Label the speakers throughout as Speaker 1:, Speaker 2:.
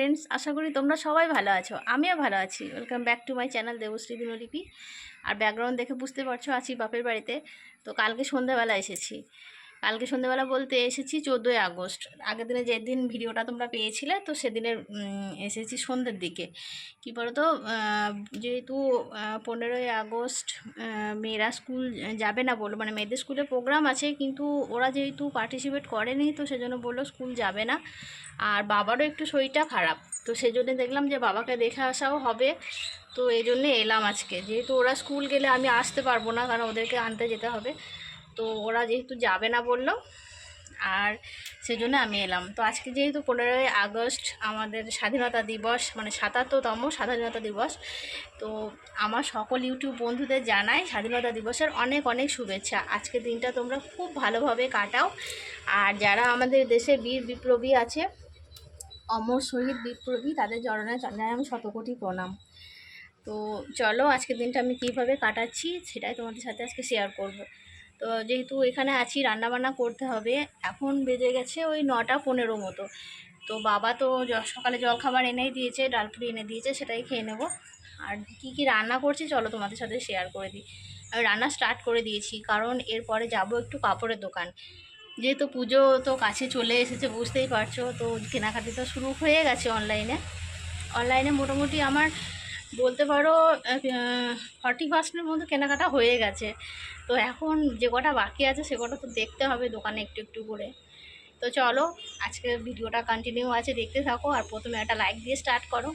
Speaker 1: Friends আশা করি তোমরা সবাই ভালো আছো। আমিও ভালো আছি। Welcome back to my channel Debashree দিনলিপি আর ব্যাকগ্রাউন্ড দেখে বুঝতে পারছ, আছি বাপের বাড়িতে। তো কালকে সন্ধ্যাবেলা এসেছি। কালকে সন্ধ্যাবেলা বলতে এসেছি চোদ্দোই আগস্ট। আগের দিনে যেদিন ভিডিওটা তোমরা পেয়েছিলে, তো সেদিনের এসেছি সন্ধ্যের দিকে। কী বলো তো যেহেতু পনেরোই আগস্ট মেয়েরা স্কুল যাবে না বলল মানে মেয়েদের স্কুলে প্রোগ্রাম আছে, কিন্তু ওরা যেহেতু পার্টিসিপেট করেনি, তো সেজন্য বলল স্কুল যাবে না। আর বাবারও একটু শরীরটা খারাপ, তো সেজন্য দেখলাম যে বাবাকে দেখে আসাও হবে। তো এই জন্যে এলাম আজকে। যেহেতু ওরা স্কুল গেলে আমি আসতে পারব না, কারণ ওদেরকে আনতে যেতে হবে। তো ওরা যেহেতু যাবে না বলল, আর সেজন্য আমি এলাম। তো আজকে যেহেতু পনেরোই আগস্ট আমাদের স্বাধীনতা দিবস মানে সাতাত্তরতম স্বাধীনতা দিবস, তো আমার সকল ইউটিউব বন্ধুদের জানাই স্বাধীনতা দিবসের অনেক অনেক শুভেচ্ছা। আজকের দিনটা তোমরা খুব ভালোভাবে কাটাও। আর যারা আমাদের দেশে বীর বিপ্লবী আছে, অমর শহীদ বিপ্লবী, তাদের জড়নে জানাই আমি শতকোটি প্রণাম। তো চলো আজকের দিনটা আমি কীভাবে কাটাচ্ছি, সেটাই তোমাদের সাথে আজকে শেয়ার করব। তো যেহেতু এখানে আছি, রান্নাবান্না করতে হবে, এখন বেজে গেছে ওই নটা পনেরো মতো। তো বাবা তো সকালে জলখাবার এনেই দিয়েছে ডালপুরি এনে দিয়েছে, সেটাই খেয়ে নেব। আর কি কি রান্না করছি চলো তোমাদের সাথে শেয়ার করে দিই। আমি রান্না স্টার্ট করে দিয়েছি, কারণ এরপরে যাব একটু কাপড়ের দোকান। যেহেতু পুজো তো কাছে চলে এসেছে, বুঝতেই পারছ, তো কেনাকাটি তো শুরু হয়ে গেছে অনলাইনে অনলাইনে মোটামুটি আমার বলতে পারো ফর্টি ফার্স্টের মধ্যে কেনাকাটা হয়ে গেছে। তো এখন যে কটা বাকি আছে, সে কটা তো দেখতে হবে দোকানে একটু একটু করে। তো চলো আজকে ভিডিওটা কন্টিনিউ আছে, দেখতে থাকো, আর প্রথমে একটা লাইক দিয়ে স্টার্ট করো।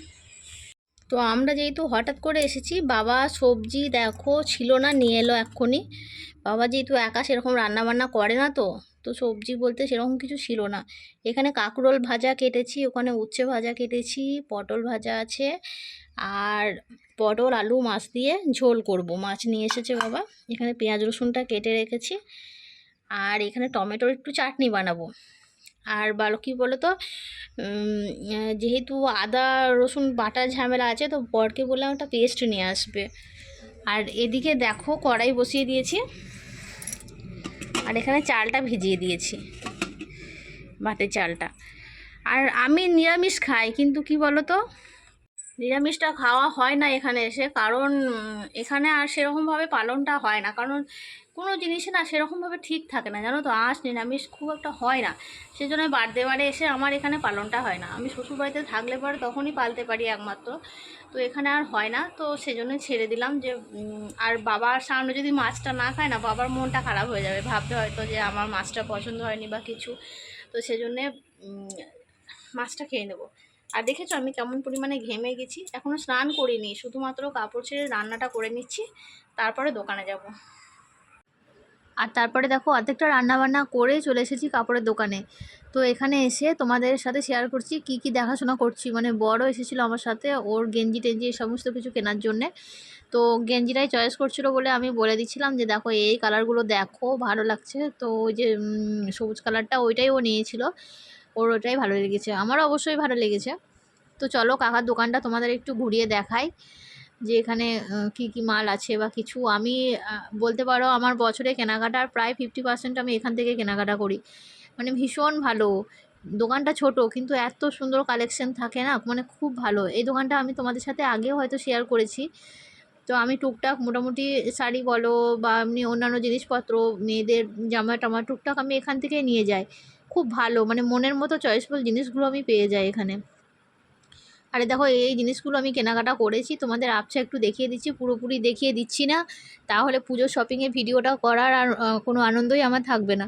Speaker 1: তো আমরা যেহেতু হঠাৎ করে এসেছি, বাবা সবজি দেখো ছিল না, নিয়ে এলো এক্ষুনি। বাবা যেহেতু একা সেরকম রান্না বান্না করে না তো তো সবজি বলতে সেরকম কিছু ছিল না। এখানে কাঁকরোল ভাজা কেটেছি, ওখানে উচ্ছে ভাজা কেটেছি, পটল ভাজা আছে, আর পটল, আলু, মাছ দিয়ে ঝোল করব। মাছ নিয়ে এসেছে বাবা, এখানে পেঁয়াজ রসুনটা কেটে রেখেছি, আর এখানে টমেটোর একটু চাটনি বানাবো। আর বলো কী বলো তো যেহেতু আদা, রসুন বাটার ঝামেলা আছে, তো বরকে বললাম একটা পেস্ট নিয়ে আসবে। আর এদিকে দেখো কড়াই বসিয়ে দিয়েছি। আর এখানে চালটা ভিজিয়ে দিয়েছি, ভাতের চালটা। আর আমি নিরামিষ খাই, কিন্তু কি বলো তো নিরামিষটা খাওয়া হয় না এখানে এসে। কারণ এখানে আর সেরকমভাবে পালনটা হয় না। কারণ, কোনো জিনিসে না সেরকমভাবে ঠিক থাকে না। জানো তো, আঁশ নিরামিষ খুব একটা হয় না। সেই জন্য বার্থডে বারে এসে আমার এখানে পালনটা হয় না। আমি শ্বশুরবাড়িতে থাকলে পরে তখনই পালতে পারি একমাত্র। তো এখানে আর হয় না। তো সেজন্য ছেড়ে দিলাম যে আর বাবার সামনে যদি মাছটা না খায় না, বাবার মনটা খারাপ হয়ে যাবে। ভাবতে হয়তো যে, আমার মাছটা পছন্দ হয়নি বা কিছু। তো সেজন্যে মাছটা খেয়ে নেব। আর দেখেছ আমি কেমন পরিমাণে ঘেমে গেছি? এখনও স্নান করিনি, শুধুমাত্র কাপড় ছেড়ে রান্নাটা করে নিচ্ছি, তারপরে দোকানে যাব। আর তারপরে দেখো অর্ধেকটা রান্না বান্না করে চলে এসেছি কাপড়ের দোকানে। তো এখানে এসে তোমাদের সাথে শেয়ার করছি কি কি দেখাশোনা করছি। মানে বড় এসেছিল আমার সাথে ওর গেঞ্জি টেঞ্জি সমস্ত কিছু কেনার জন্যে। তো গেঞ্জিটাই চয়েস করছিল বলে আমি বলে দিচ্ছিলাম যে দেখো এই কালারগুলো দেখো, ভালো লাগছে। তো ওই যে সবুজ কালারটা ওইটাই ও নিয়েছিল। ওর ওটাই ভালো লেগেছে, আমারও অবশ্যই ভালো লেগেছে। তো চলো কাকার দোকানটা তোমাদের একটু ঘুরিয়ে দেখাই যে এখানে কি কি মাল আছে বা কিছু। আমি বলতে পারো আমার বছরে কেনাকাটার প্রায় ফিফটি পার্সেন্ট আমি এখান থেকে কেনাকাটা করি। মানে ভীষণ ভালো। দোকানটা ছোট, কিন্তু এত সুন্দর কালেকশন থাকে না মানে খুব ভালো। এই দোকানটা আমি তোমাদের সাথে আগেও হয়তো শেয়ার করেছি। তো আমি টুকটাক মোটামুটি শাড়ি বলো বা এমনি অন্যান্য জিনিসপত্র, মেয়েদের জামা টামা টুকটাক আমি এখান থেকেই নিয়ে যাই। খুব ভালো মানে মনের মতো চয়েসফুল জিনিসগুলো আমি পেয়ে যাই এখানে। আরে দেখো, এই জিনিসগুলো আমি কেনাকাটা করেছি, তোমাদের আপসা একটু দেখিয়ে দিচ্ছি, পুরোপুরি দেখিয়ে দিচ্ছি না। তাহলে পুজোর শপিংয়ে ভিডিওটা করার আর কোনো আনন্দই আমার থাকবে না।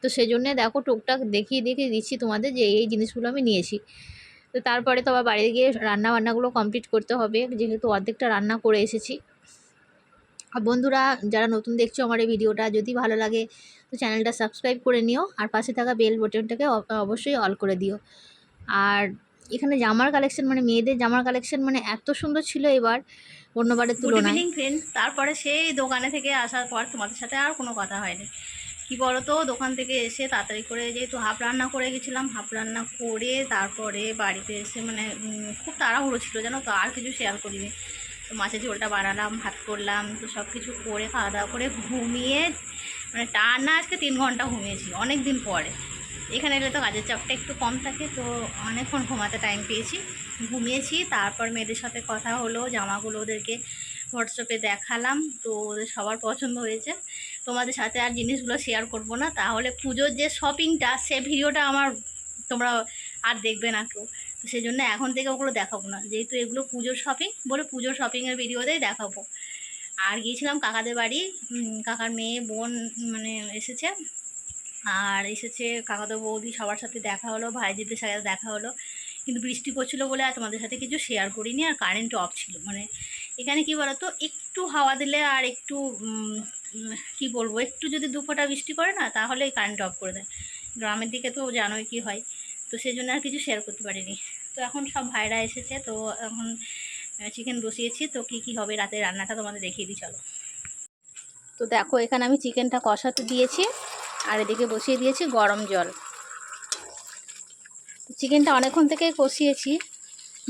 Speaker 1: তো সেই জন্যে দেখো, টুকটাক দেখিয়ে দেখিয়ে দিচ্ছি তোমাদের যে এই জিনিসগুলো আমি নিয়েছি। তো তারপরে তো আবার বাড়িতে গিয়ে রান্না বান্নাগুলো কমপ্লিট করতে হবে, যেহেতু অর্ধেকটা রান্না করে এসেছি। আর বন্ধুরা যারা নতুন দেখছ আমার এই ভিডিওটা যদি ভালো লাগে তো চ্যানেলটা সাবস্ক্রাইব করে নিও আর পাশে থাকা বেল বটনটাকে অবশ্যই অল করে দিও। আর এখানে জামার কালেকশন মানে মেয়েদের জামার কালেকশন মানে এত সুন্দর ছিল এবার অন্যবারের তুলনায়। ফ্রেন্ডস তারপরে সেই দোকানে থেকে আসার পর তোমাদের সাথে আর কোনো কথা হয়নি। কি বলো তো দোকান থেকে এসে তাড়াতাড়ি করে যেহেতু হাফ রান্না করে গেছিলাম হাফ রান্না করে তারপরে বাড়িতে এসে মানে খুব তাড়াহুড়ো ছিল জানো তো আর কিছু শেয়ার করিনি। তো মাছের ঝোলটা বানালাম, ভাত করলাম, তো সব কিছু করে খাওয়া দাওয়া করে ঘুমিয়ে মানে টানা আজকে তিন ঘণ্টা ঘুমিয়েছি, অনেক দিন পরে। এখানে এলে তো কাজের চাপটা একটু কম থাকে, তো অনেকক্ষণ ঘুমাতে টাইম পেয়েছি। ঘুমিয়েছি, তারপর মেয়েদের সাথে কথা হলো, জামাগুলো ওদেরকে হোয়াটসঅ্যাপে দেখালাম, তো ওদের সবার পছন্দ হয়েছে। তোমাদের সাথে আর জিনিসগুলো শেয়ার করব না, তাহলে পুজোর যে শপিংটা সে ভিডিওটা আমার তোমরা আর দেখবে না কেউ। সেই জন্য এখন থেকে ওগুলো দেখাবো না। যেহেতু এগুলো পুজোর শপিং বলে পুজোর শপিংয়ের ভিডিওতেই দেখাবো। আর গিয়েছিলাম কাকাদের বাড়ি কাকার মেয়ে, বোন মানে এসেছে। আর এসেছে কাকাতো বৌদি, সবার সাথে দেখা হলো, ভাইজিদের সাথে দেখা হলো। কিন্তু বৃষ্টি পড়ছিলো বলে আর তোমাদের সাথে কিছু শেয়ার করিনি, আর কারেন্ট অফ ছিল। মানে এখানে কি বলতো, একটু হাওয়া দিলে আর একটু কি বলব, একটু যদি দু ফোঁটা বৃষ্টি করে না, তাহলেই কারেন্ট অফ করে দেয়। গ্রামের দিকে তো জানোই কি হয়। তো সেই জন্য আর কিছু শেয়ার করতে পারিনি। তো এখন সব ভাইরা এসেছে, তো এখন চিকেন বসিয়েছি, তো কি কি হবে রাতে রান্নাটা তোমাদের দেখিয়ে দিই, চলো। তো দেখো, এখানে আমি চিকেনটা কষাতে দিয়েছি, আর এদিকে বসিয়ে দিয়েছি গরম জল। চিকেনটা অনেকক্ষণ থেকেই কষিয়েছি,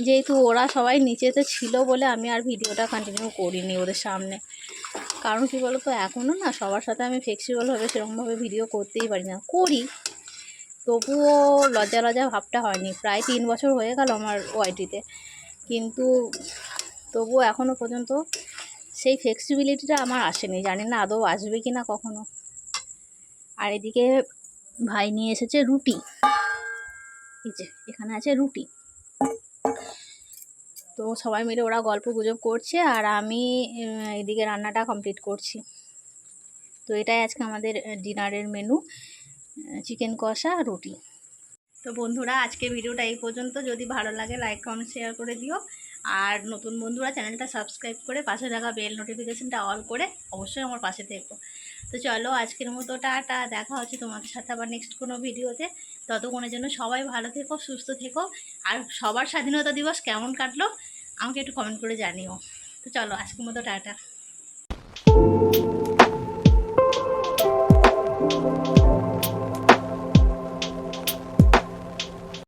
Speaker 1: যেহেতু ওরা সবাই নিচেতে ছিল বলে আমি আর ভিডিওটা কন্টিনিউ করিনি ওদের সামনে। কারণ কি বলো তো এখনও না সবার সাথে আমি ফ্লেক্সিবলভাবে সেরকমভাবে ভিডিও করতেই পারি না। করি তবুও লজ্জা লজ্জা ভাবটা হয়নি। প্রায় তিন বছর হয়ে গেল আমার ওয়াইটিতে। কিন্তু তবুও এখনও পর্যন্ত সেই ফ্লেক্সিবিলিটিটা আমার আসেনি। জানি না আদৌ আসবে কি না কখনো। আর এদিকে ভাই নিয়ে এসেছে রুটি। এই যে, এখানে আছে রুটি। তো সবাই মিলে ওরা গল্প গুজব করছে আর আমি এদিকে রান্নাটা কমপ্লিট করছি। তো এটাই আজকে আমাদের ডিনারের মেনু চিকেন কষা রুটি। তো বন্ধুরা, আজকে ভিডিওটা এই পর্যন্ত। যদি ভালো লাগে লাইক কমেন্ট শেয়ার করে দিও। আর নতুন বন্ধুরা, চ্যানেলটা সাবস্ক্রাইব করে পাশে থাকা বেল নোটিফিকেশানটা অল করে অবশ্যই আমার পাশে থেকো। তো চলো, আজকের মতো টাটা। দেখা হচ্ছে তোমাদের সাথে আবার নেক্সট কোনো ভিডিওতে। ততক্ষণের জন্য সবাই ভালো থেকো, সুস্থ থেকো। আর সবার স্বাধীনতা দিবস কেমন কাটলো, আমাকে একটু কমেন্ট করে জানিও। তো চলো, আজকের মতো টাটা।